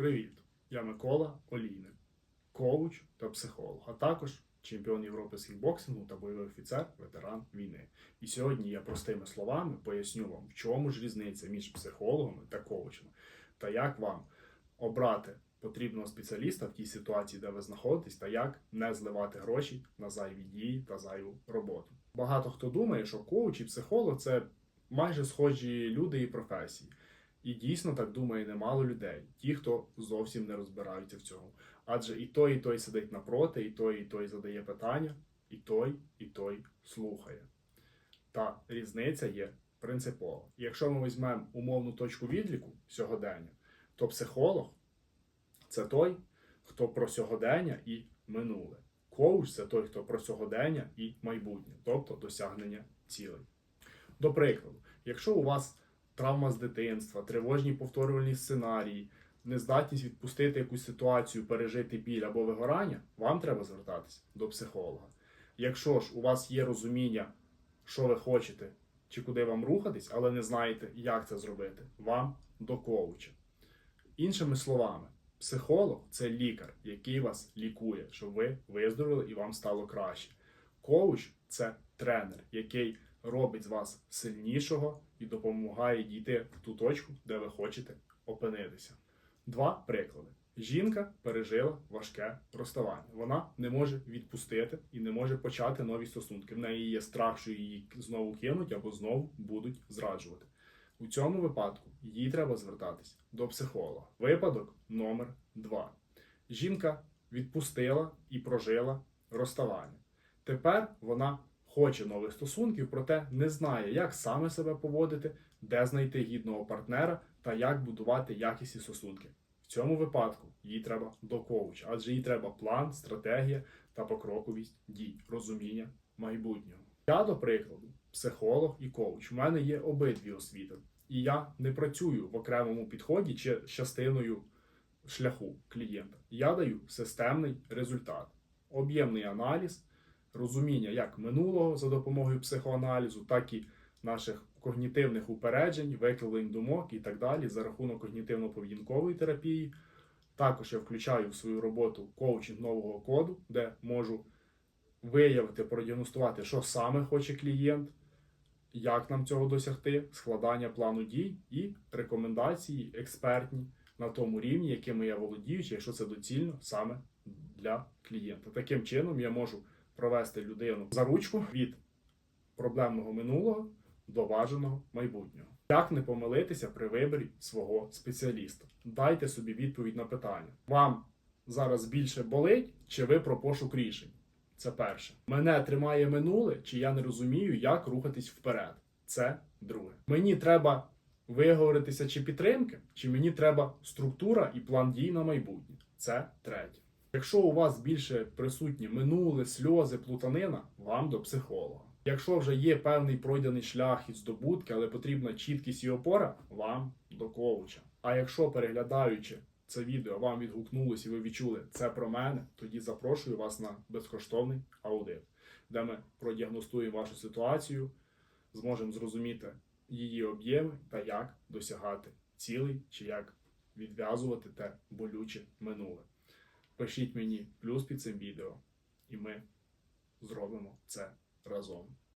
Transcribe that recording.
Привіт! Я Микола Олійник, коуч та психолог, а також чемпіон Європи з кікбоксингу та бойовий офіцер, ветеран війни. І сьогодні я простими словами поясню вам, в чому ж різниця між психологами та коучами, та як вам обрати потрібного спеціаліста в тій ситуації, де ви знаходитесь, та як не зливати гроші на зайві дії та зайву роботу. Багато хто думає, що коуч і психолог це майже схожі люди і професії. І дійсно так думає немало людей, ті, хто зовсім не розбираються в цьому. Адже і той, і той сидить напроти, і той, і той задає питання, і той, і той слухає. Та різниця є принципова. Якщо ми візьмемо умовну точку відліку сьогодення, то психолог це той, хто про сьогодення і минуле. Коуч це той, хто про сьогодення і майбутнє, тобто досягнення цілей. До прикладу, якщо у вас травма з дитинства, тривожні повторювальні сценарії, нездатність відпустити якусь ситуацію, пережити біль або вигорання, вам треба звертатись до психолога. Якщо ж у вас є розуміння, що ви хочете чи куди вам рухатись, але не знаєте, як це зробити, вам до коуча. Іншими словами, психолог це лікар, який вас лікує, щоб ви виздоровіли і вам стало краще. Коуч це тренер, який робить з вас сильнішого і допомагає дійти в ту точку, де ви хочете опинитися. Два приклади. Жінка пережила важке розставання. Вона не може відпустити і не може почати нові стосунки. В неї є страх, що її знову кинуть або знову будуть зраджувати. У цьому випадку їй треба звертатись до психолога. Випадок номер два. Жінка відпустила і прожила розставання. Тепер вона хоче нових стосунків, проте не знає, як саме себе поводити, де знайти гідного партнера та як будувати якісні стосунки. В цьому випадку їй треба до коуча, адже їй треба план, стратегія та покроковість дій, розуміння майбутнього. Я, до прикладу, психолог і коуч. У мене є обидві освіти, і я не працюю в окремому підході чи частиною шляху клієнта. Я даю системний результат, об'ємний аналіз розуміння як минулого за допомогою психоаналізу, так і наших когнітивних упереджень, викривлень думок і так далі за рахунок когнітивно-поведінкової терапії. Також я включаю в свою роботу коучинг нового коду, де можу виявити, продіагностувати, що саме хоче клієнт, як нам цього досягти, складання плану дій і рекомендації експертні на тому рівні, якими я володію, чи якщо це доцільно саме для клієнта. Таким чином я можу провести людину за ручку від проблемного минулого до бажаного майбутнього. Як не помилитися при виборі свого спеціаліста? Дайте собі відповідь на питання: вам зараз більше болить, чи ви про пошук рішень? Це перше. Мене тримає минуле, чи я не розумію, як рухатись вперед. Це друге. Мені треба виговоритися чи підтримки, чи мені треба структура і план дій на майбутнє. Це третє. Якщо у вас більше присутні минуле, сльози, плутанина, вам до психолога. Якщо вже є певний пройдений шлях і здобутки, але потрібна чіткість і опора, вам до коуча. А якщо переглядаючи це відео, вам відгукнулось і ви відчули це про мене, тоді запрошую вас на безкоштовний аудит, де ми продіагностуємо вашу ситуацію, зможемо зрозуміти її об'єми та як досягати цілей, чи як відв'язувати те болюче минуле. Пишіть мені плюс під цим відео, і ми зробимо це разом.